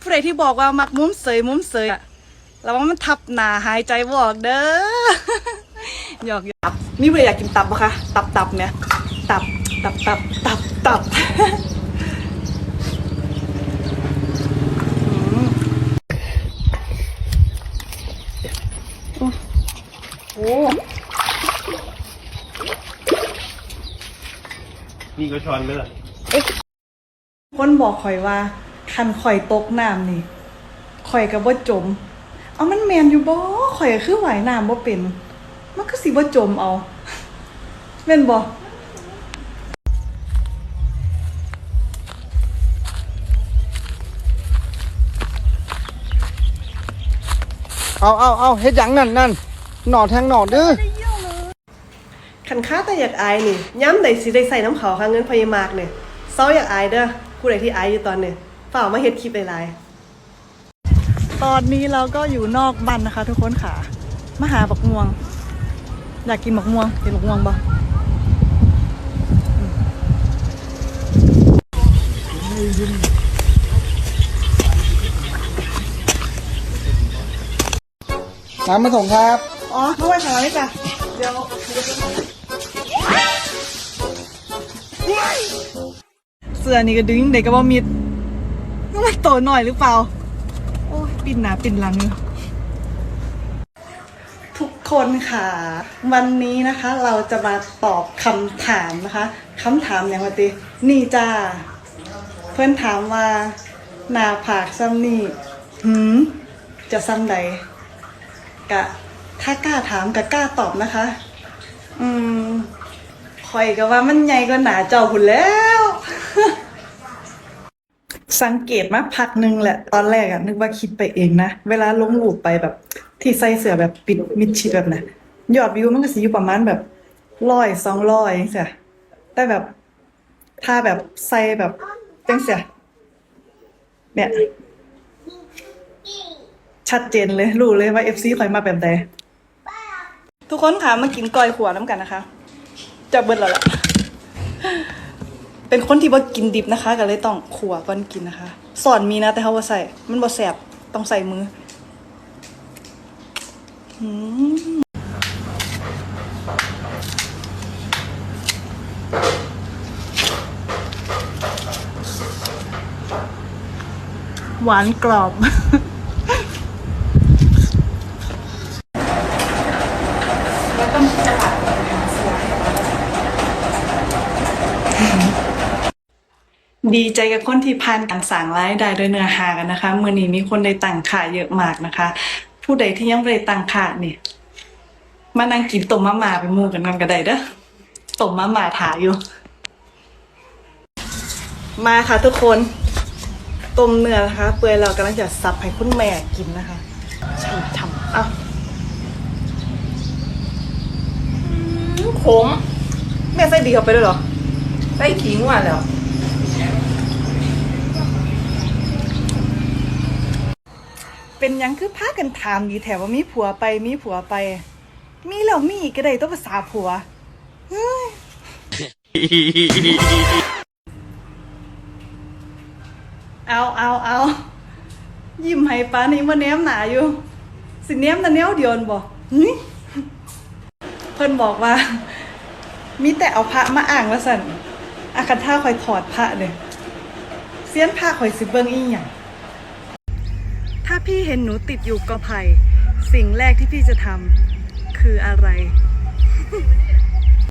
ผู้ใดที่บอกว่ามักมุ้มเสยมุ้มเสยอะระวังมันทับหนาหายใจบออกเด้อหยอกหยอกมีผู้ใดอยากกินตับปะคะตับตับเนี่ยตับตับตับตับตับโอ้นี่ก็ช้อนไหมล่ะคนบอกข่อยว่า คันข่อยตกน้ำนี่ข่อยกับบ่จม เอามันแมนอยู่บ่ข่อยก็คือว่ายน้ำบ่เป็น มันก็สิบ่จมเอาแม่นบ่เอาเอาเอาเฮ็ดหยังนั่นนั่นหนอแทงหนอดื้อขันค้าแต่อยากอายนี่ย้ำใดสิได้ใส่น้ำเขาค่ะเงินพยามากเนี่ยเศร้าอยากอายเด้อผู้ใดที่อายอยู่ตอนเนี่ย ฝ่ากมาเฮ็ดคลิปหลายๆตอนนี้เราก็อยู่นอกบ้านนะคะ ทุกคนค่ะ มาหาบักม่วง อยากกินบักม่วงกินบักม่วงบ่น้ำมาส่งครับ อ๋อเข้าไว้ทางนี้จ้ะ เดี๋ยวเสื้อนี่ก็ดึงเด็กก็บ่มิด มันโตหน่อยหรือเปล่า โอ้ยปิ่นหนาปิ่นหลังอยู่ทุกคนค่ะ วันนี้นะคะ เราจะมาตอบคำถามนะคะคำถามอย่างว่าตินี่จ้า เพื่อนถามว่าหน้าผากซ้ำนี่หืมจะซ้ำใดกะ ถ้ากล้าถามกะกล้าตอบนะคะ อืมคอยก็ว่ามันใหญ่กว่าหนาเจ้าหุ่นแล้ว สังเกตมาพักหนึงแหละ ตอนแรกอะนึกว่าคิดไปเองนะ เวลาลงรูปไปแบบ ที่ใส่เสื้อแบบปิดมิดชิดแบบนะยอดวิวมันก็สิอยู่ประมาณแบบร้อยสองร้อยเสียแต่แบบถ้าแบบใส่แบบจังเสียเนี่ยชัดเจนเลย รู้เลยว่า FC คอยมาแบบใดทุกคนค่ะมากินก้อยขัวน้ำกันนะคะจะเบิดแล้วล่ะ เป็นคนที่บ่กินดิบนะคะ ก็เลยต้องขัวก่อนกินนะคะ สอนมีนะแต่เขาบ่ใส่ มันบ่แสบต้องใส่มืออืมหวานกรอบดี ใจกับคนที่ผ่านการสั่งรายได้โดยเนื้อหากันนะคะเมื่อนี้มีคนได้ตั้งค่าเยอะมากนะคะ ผู้ใดที่ยังไม่ได้ตั้งค่านี่มานั่งกินต้มมะม่าไปหมู่กันกันก็ได้เด้อต้มมะม่าถาอยู่ มาค่ะทุกคนต้มเนื้อนะคะ เปื่อยเรากำลังจะสับให้คุณแม่กินนะคะช่ำช่ำอ้าวขมแม่ใส่ดีเข้าไปด้วยเหรอใส่ขิงว่ะแล้ว เป็นหยังคือพากันถามดีแถวว่ามีผัวไปมีผัวไป มีแล้วมีอีกก็ได้ต้องภาษาผัวเฮ้ยเอาเอาเอายิ้มให้ป้านี่มาแนมหนาอยู่ สิแนมแต่แนวเดียวนั่นบ่หึเพิ่นบอกว่า มีแต่เอาพระมาอ่างว่าสั่นอาคันท่าคอยถอดพระเลยเสียนพระคอยสิเบิ่งอีหยัง ถ้าพี่เห็นหนูติดอยู่กอไผ่ สิ่งแรกที่พี่จะทำคืออะไร